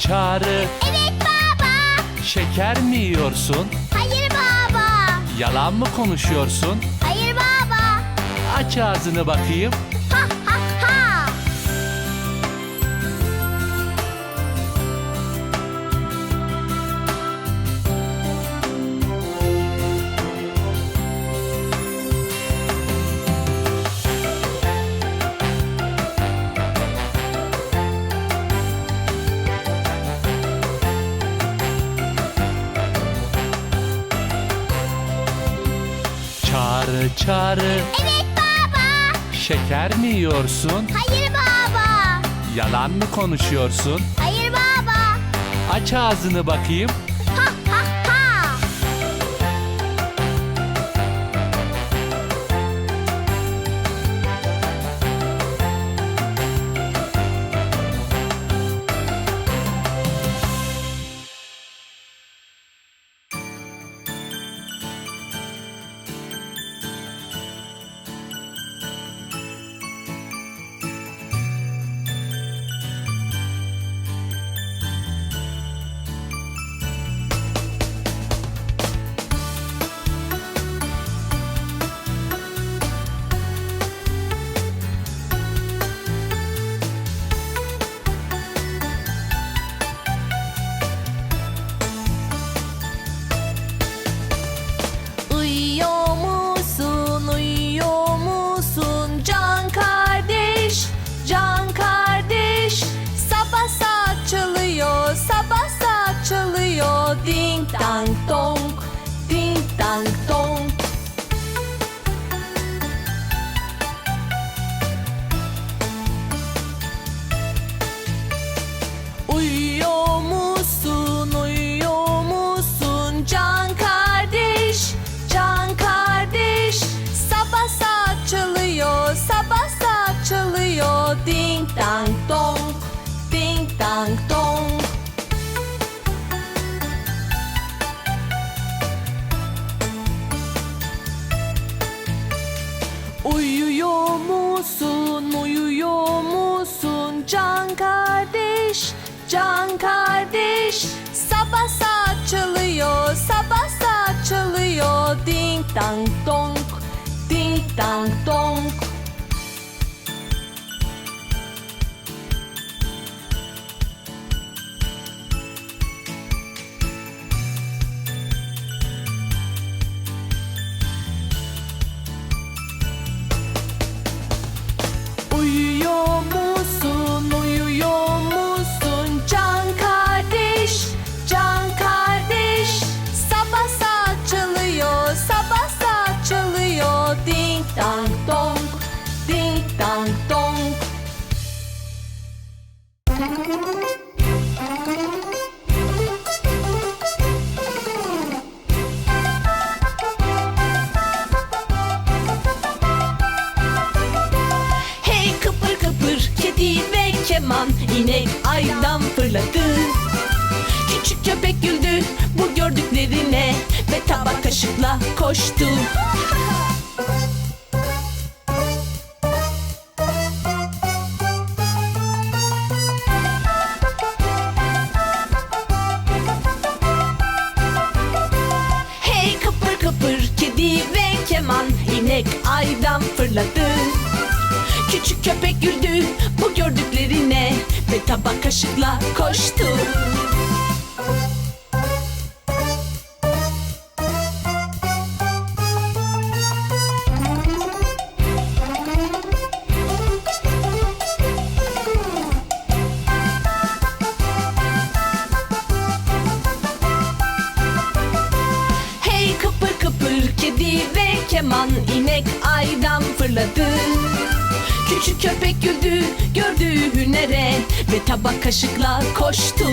çağrı Evet baba. Şeker mi yiyorsun? Hayır baba. Yalan mı konuşuyorsun? Hayır baba. Aç ağzını bakayım. Çağrı Evet baba. Şeker mi yiyorsun? Hayır baba. Yalan mı konuşuyorsun? Hayır baba. Aç ağzını bakayım. Musun, uyuyor musun? Can kardeş, can kardeş. Sabah saat çalıyor, sabah saat çalıyor. Ding dang dong, ding dang dong dang dong, ding dang dong Hey kıpır kıpır kedi ve keman inek aydan fırladı. Küçük köpek güldü bu gördüklerine Ve tabak kaşıkla koştu Kıpır kedi ve keman. İnek aydan fırladı. Küçük köpek güldü bu gördüklerine Ve tabak kaşıkla koştu inek aydan fırladı. Küçük köpek güldü gördüğü hünere Ve tabak kaşıkla koştu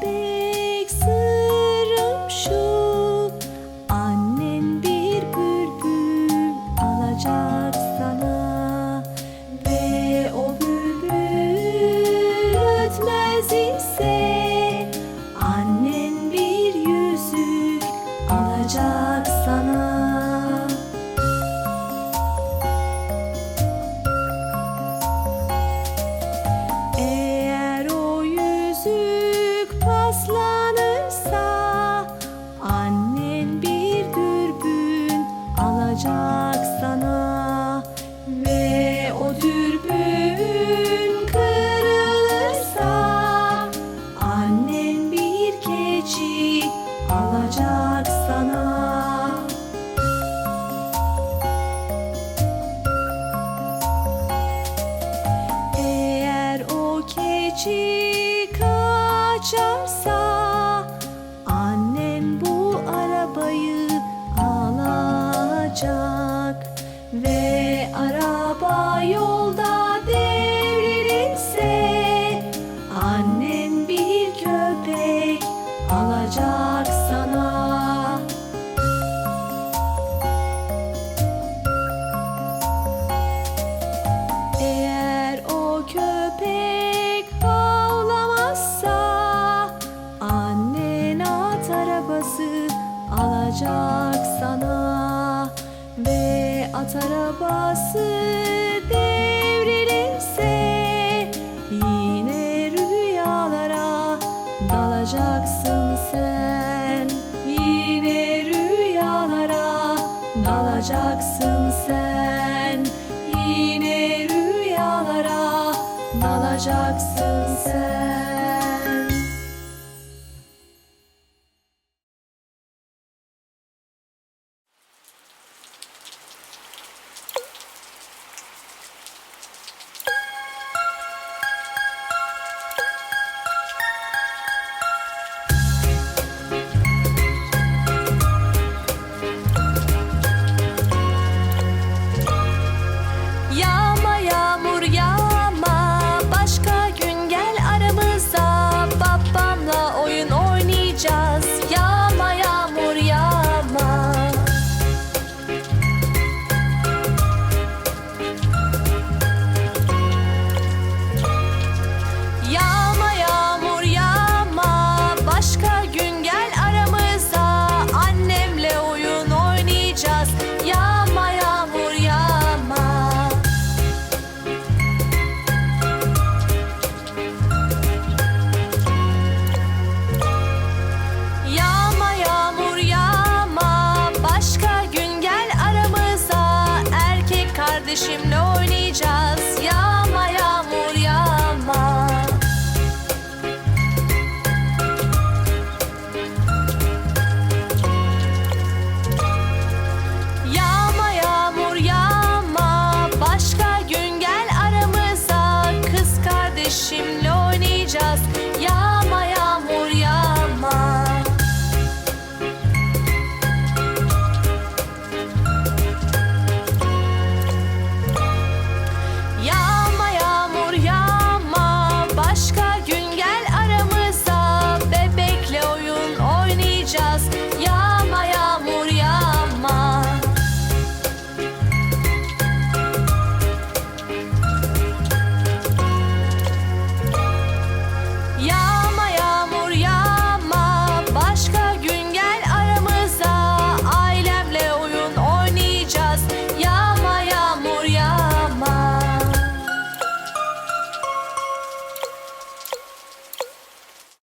baby. Dalacaksın sen